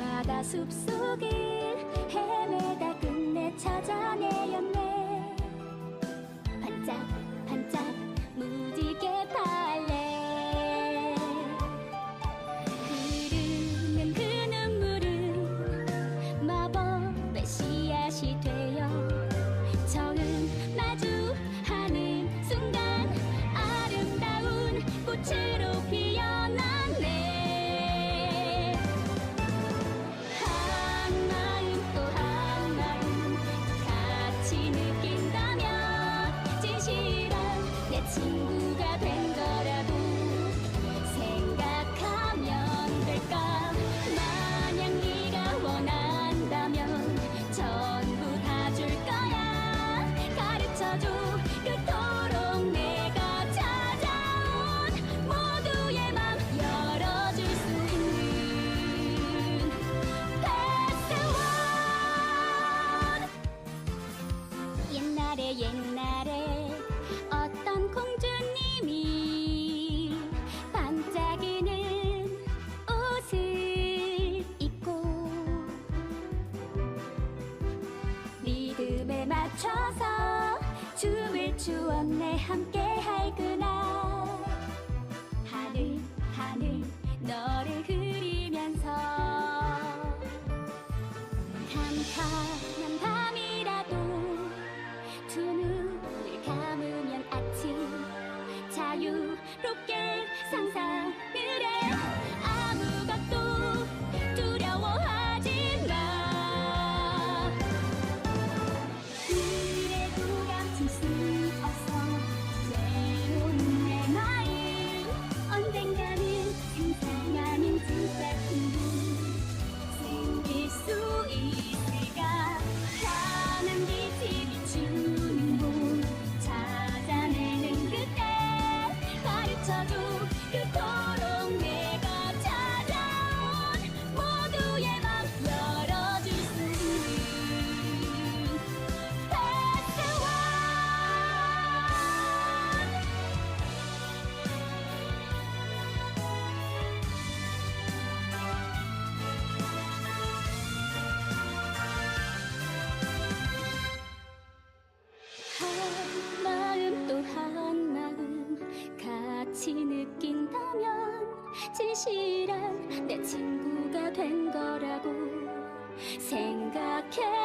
마다 숲속을 헤매다 끝내 찾아내었네. 반짝 맞춰서 춤을 추었네. 함께 할구나 당신이란 내 친구가 된 거라고 생각해.